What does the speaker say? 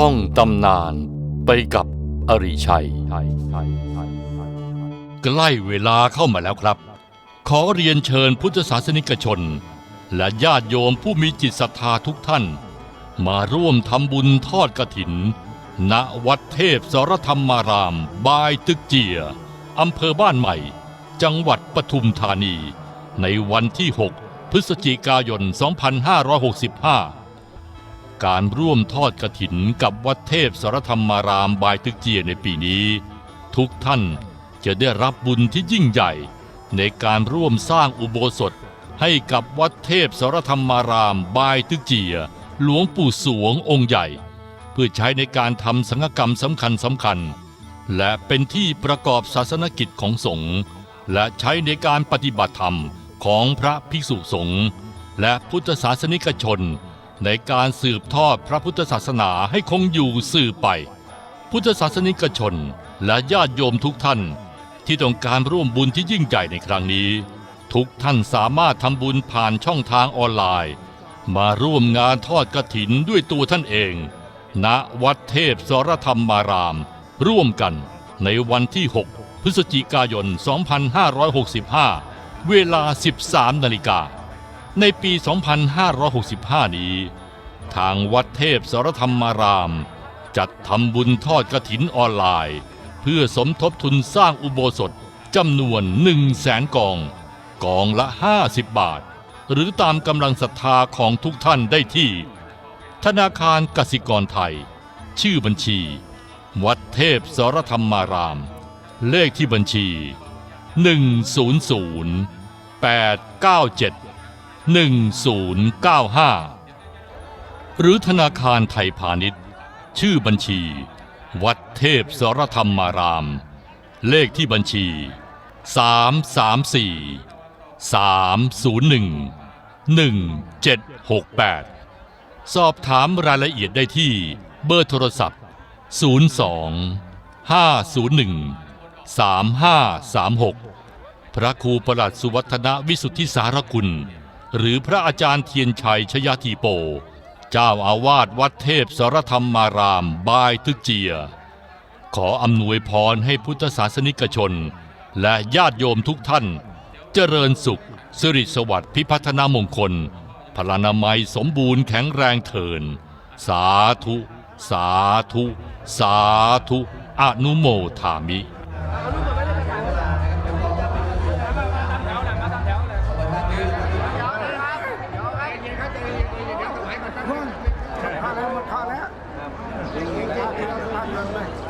ท่องตำนานไปกับอริชัย ใกล้เวลาเข้ามาแล้วครับ ขอเรียนเชิญพุทธศาสนิกชน และญาติโยมผู้มีจิตศรัทธาทุกท่าน มาร่วมทำบุญทอดกระถิน ณวัดเทพสรธรรมาราม บายตึกเจียอำเภอบ้านใหม่ จังหวัดปทุมธานี ในวันที่ 6 พฤศจิกายน 2565 การร่วมทอดกระถินกับวัดเทพสรธรรมารามบายตึกเจียในปีนี้ ทุกท่านจะได้รับบุญที่ยิ่งใหญ่ในการร่วมสร้างอุโบสถให้กับวัดเทพสรธรรมารามบายตึกเจีย หลวงปู่สวงองค์ใหญ่ เพื่อใช้ในการทำสังฆกรรมสำคัญสำคัญ และเป็นที่ประกอบศาสนกิจของสงฆ์และใช้ในการปฏิบัติธรรมของพระภิกษุสงฆ์และพุทธศาสนิกชน ในการสืบทอดพระพุทธศาสนาให้คงอยู่สืบไป พุทธศาสนิกชนและญาติโยมทุกท่าน ที่ต้องการร่วมบุญที่ยิ่งใหญ่ในครั้งนี้ ทุกท่านสามารถทำบุญผ่านช่องทางออนไลน์ มาร่วมงานทอดกระถินด้วยตัวท่านเอง ณวัดเทพสรธรรมาราม ร่วมกันในวันที่ 6 พฤศจิกายน 2565 เวลา 13 นาฬิกา ในปี 2565 นี้ ทางวัดเทพสรธรรมาราม จัดทำบุญทอดกระถินออนไลน์ เพื่อสมทบทุนสร้างอุโบสถจำนวน 1 0 0 0 0แสนกอง กองละ 50 บาท หรือตามกำลังศรัทธาของทุกท่านได้ที่ ธนาคารกสิกรไทย ชื่อบัญชี วัดเทพสรธรรมาราม เลขที่บัญชี 100 897 1095 หรือธนาคารไทยพาณิชย์ ชื่อบัญชี วัดเทพสรธรรมาราม เลขที่บัญชี 334 301 1768 สอบถามรายละเอียดได้ที่เบอร์โทรศัพท์ 02 501 3536 พระครูประหลัดสุวัฒนวิสุทธิสารคุณ หรือพระอาจารย์เทียนชัยชยทีโป เจ้าอาวาสวัดเทพสรธรรมารามบายทึกเจีย ขออำนวยพรให้พุทธศาสนิกชน และญาติโยมทุกท่าน เจริญสุข สิริสวัสดิ์พิพัฒนามงคล พลานามัยสมบูรณ์แข็งแรงเถิน สาธุ สาธุ สาธุ อนุโมทามิ มาก